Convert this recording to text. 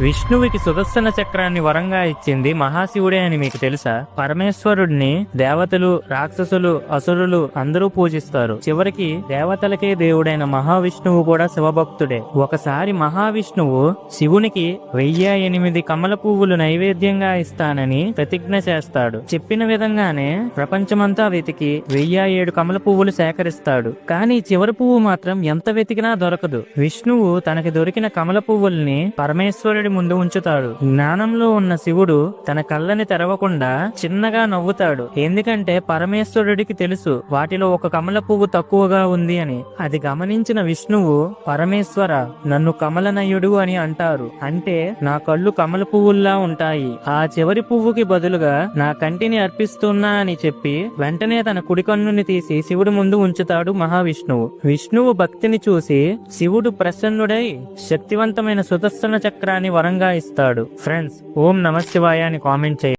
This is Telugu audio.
విష్ణువుకి సుదర్శన చక్రాన్ని వరంగా ఇచ్చింది మహాశివుడే అని మీకు తెలుసా? పరమేశ్వరుడిని దేవతలు రాక్షసులు అసురులు అందరూ పూజిస్తారు. చివరికి దేవతలకే దేవుడైన మహావిష్ణువు కూడా శివభక్తుడే. ఒకసారి మహావిష్ణువు శివునికి వెయ్యి ఎనిమిది కమల పువ్వులు నైవేద్యంగా ఇస్తానని ప్రతిజ్ఞ చేస్తాడు. చెప్పిన విధంగానే ప్రపంచమంతా వెతికి వెయ్యి ఏడు కమల పువ్వులు సేకరిస్తాడు. కానీ చివరి పువ్వు మాత్రం ఎంత వెతికినా దొరకదు. విష్ణువు తనకి దొరికిన కమల పువ్వుల్ని పరమేశ్వరుడి ముందు ఉంచుతాడు. జ్ఞానంలో ఉన్న శివుడు తన కళ్ళని తెరవకుండా చిన్నగా నవ్వుతాడు. ఎందుకంటే పరమేశ్వరుడికి తెలుసు వాటిలో ఒక కమల పువ్వు తక్కువగా ఉంది అని. అది గమనించిన విష్ణువు పరమేశ్వర నన్ను కమలనయుడు అని అంటారు. అంటే నా కళ్ళు కమల పువ్వుల్లా ఉంటాయి. ఆ చివరి పువ్వుకి బదులుగా నా కంటిని అర్పిస్తున్నా అని చెప్పి వెంటనే తన కుడి కన్నుని తీసి శివుడి ముందు ఉంచుతాడు మహావిష్ణువు. విష్ణువు భక్తిని చూసి శివుడు ప్రసన్నుడై శక్తివంతమైన సుదర్శన చక్రాన్ని వరంగా ఇస్తాడు. ఫ్రెండ్స్ ఓం నమశివాయ అని కామెంట్ చేయండి.